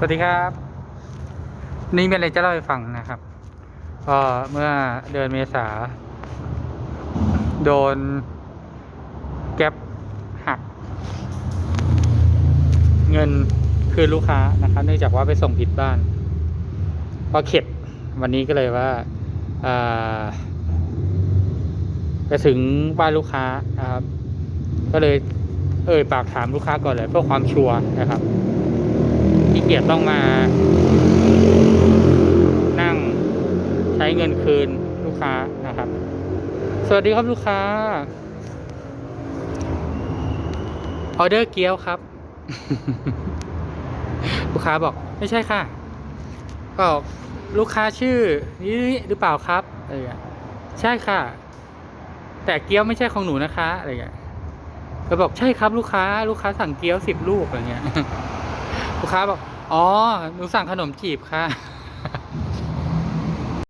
สวัสดีครับ นี่มีอะไรจะเล่าให้ฟังนะครับก็เมื่อเดือนเมษา โดนแก๊ปหัก เงินคืนลูกค้านะครับ เนื่องจากว่าไปส่งผิดบ้านพอเข็ดวันนี้ก็เลยว่าไปถึงบ้านลูกค้านะครับ ก็เลยเอ่ยปากถามลูกค้าก่อนเลยเพื่อความชัวร์นะครับ เกียจต้องมานั่งใช้เงินคืนลูกค้านะครับ สวัสดีครับลูกค้า ออเดอร์เกี๊ยวครับ ลูกค้าบอกไม่ใช่ค่ะบอกลูกค้าชื่อนี้หรือเปล่าครับอะไรอย่างเงี้ยใช่ค่ะ แต่เกี๊ยวไม่ใช่ของหนูนะคะอะไรอย่างเงี้ยก็บอกใช่ครับลูกค้า ลูกค้าสั่งเกี๊ยวสิบลูกอะไรเงี้ย ลูกค้าบอก อ๋อ หนูสั่งขนมจีบค่ะ